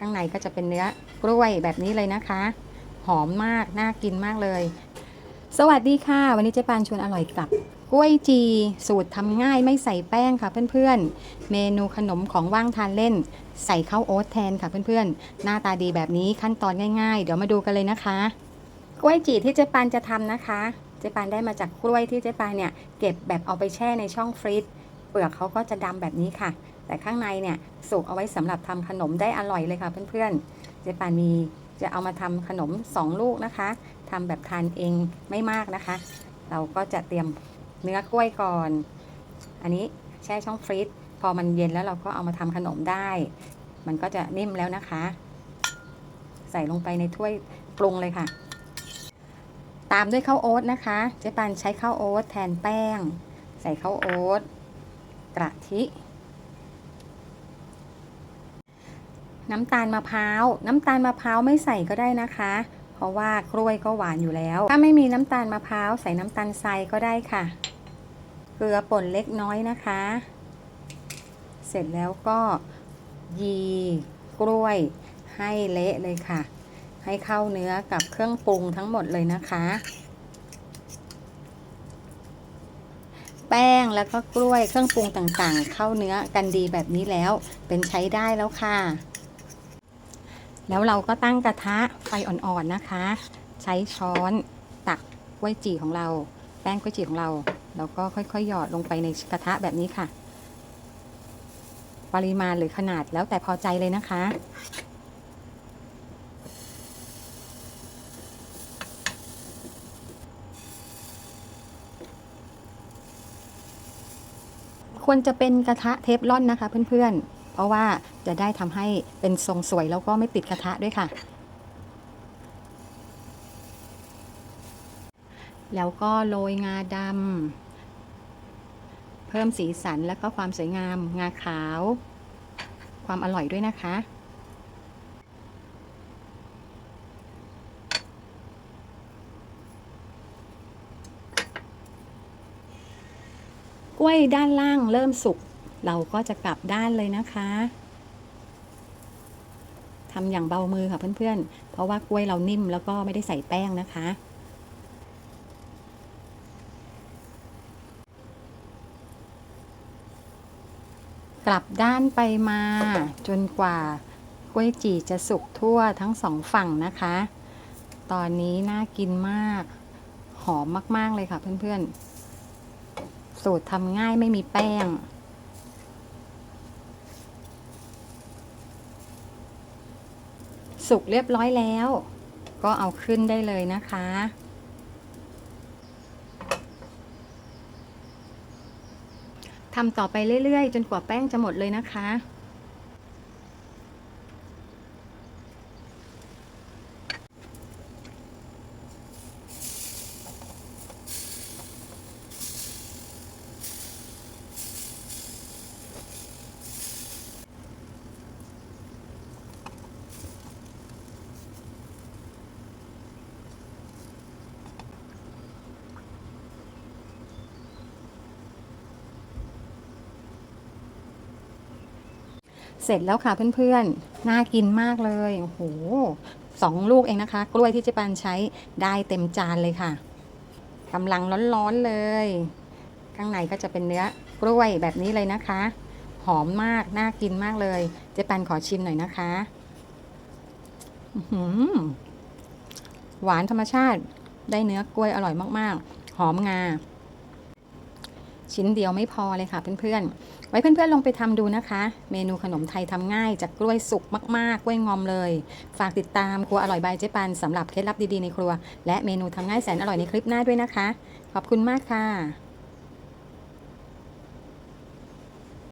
ข้างในก็จะเป็นเนื้อกล้วยแบบนี้เลยนะคะ หอมมาก น่ากินมากเลย สวัสดีค่ะ วันนี้เจ๊ปานชวนอร่อยกับกล้วยจี สูตรทำง่ายไม่ใส่แป้งค่ะเพื่อนๆ เมนูขนมของว่างทานเล่น ใส่ข้าวโอ๊ตแทนค่ะเพื่อนๆ หน้าตาดีแบบนี้ขั้นตอนง่าย ๆ เดี๋ยวมาดูกันเลยนะคะ กล้วยจีที่เจ๊ปานจะทำนะคะเจ๊ปานได้มาจากกล้วยที่เจ๊ปานเนี่ยเก็บแบบเอาไปแช่ในช่องฟรีซเปลือกเขาก็จะดำแบบนี้ค่ะ แต่ข้างในเนี่ยสุกเอาไว้สำหรับทำขนมได้อร่อยเลยค่ะเพื่อนๆเจ๊ปานมีจะเอามาทำขนม 2 ลูกนะคะทำแบบทานเองไม่มากนะคะ เราก็จะเตรียมเนื้อกล้วยก่อน อันนี้แช่ช่องฟรีซพอมันเย็นแล้วเราก็เอามาทำขนมได้ มันก็จะนิ่มแล้วนะคะ ใส่ลงไปในถ้วยปรุงเลยค่ะ ตามด้วยข้าวโอ๊ตนะคะ เจ๊ปานใช้ข้าวโอ๊ตแทนแป้ง ใส่ข้าวโอ๊ตกะทิ น้ำตาลมะพร้าว น้ำตาลมะพร้าวไม่ใส่ก็ได้นะคะ เพราะว่ากล้วยก็หวานอยู่แล้ว ถ้าไม่มีน้ำตาลมะพร้าวใส่น้ำตาลทรายก็ได้ค่ะ เกลือป่นเล็กน้อยนะคะ เสร็จแล้วก็ยีกล้วยให้เละเลยค่ะ ให้เข้าเนื้อกับเครื่องปรุงทั้งหมดเลยนะคะ แป้งแล้วก็กล้วยเครื่องปรุงต่างๆ เข้าเนื้อกันดีแบบนี้แล้วเป็นใช้ได้แล้วค่ะ แล้วเราก็ตั้งกระทะไฟอ่อนๆนะคะ ใช้ช้อนตักกล้วยจี่ของเรา แป้งกล้วยจี่ของเรา แล้วก็ค่อยๆ หยอดลงไปในกระทะแบบนี้ค่ะ ปริมาณหรือขนาดแล้วแต่พอใจเลยนะคะ ควรจะเป็นกระทะเทฟลอนนะคะเพื่อนๆ เพราะว่าจะได้ทำให้เป็นทรงสวยแล้วก็ไม่ติดกระทะด้วยค่ะ แล้วก็โรยงาดำเพิ่มสีสันและก็ความสวยงาม งาขาว ความอร่อยด้วยนะคะกล้วยด้านล่างเริ่มสุก เราก็จะกลับด้านเลยนะคะทำอย่างเบามือค่ะเพื่อนๆ เพราะว่ากล้วยเรานิ่มแล้วก็ไม่ได้ใส่แป้งนะคะ กลับด้านไปมาจนกว่ากล้วยจีจะสุกทั่วทั้งสองฝั่งนะคะ ตอนนี้น่ากินมาก หอมมากๆเลยค่ะเพื่อนๆ สูตรทำง่ายไม่มีแป้ง สุกเรียบร้อยแล้ว ก็เอาขึ้นได้เลยนะคะ ทำต่อไปเรื่อยๆ จนกว่าแป้งจะหมดเลยนะคะ เสร็จแล้วค่ะเพื่อนๆ น่ากินมากเลย โอ้โหสองลูกเองนะคะ กล้วยที่เจ๊ปนใช้ได้เต็มจานเลยค่ะกำลังร้อนๆเลย ข้างในก็จะเป็นเนื้อกล้วยแบบนี้เลยนะคะ หอมมาก น่ากินมากเลย เจ๊ปนขอชิมหน่อยนะคะหวานธรรมชาติได้เนื้อกล้วยอร่อยมากๆ หอมงา ชิ้นเดียวไม่พอเลยค่ะเพื่อนๆ ไว้เพื่อนๆลองไปทำดูนะคะ เมนูขนมไทยทำง่ายจากกล้วยสุกมากๆ กล้วยงอมเลย ฝากติดตามครัวอร่อยบายเจ๊ปันสำหรับเคล็ดลับดีๆในครัว และเมนูทำง่ายแสนอร่อยในคลิปหน้าด้วยนะคะ ขอบคุณมากค่ะ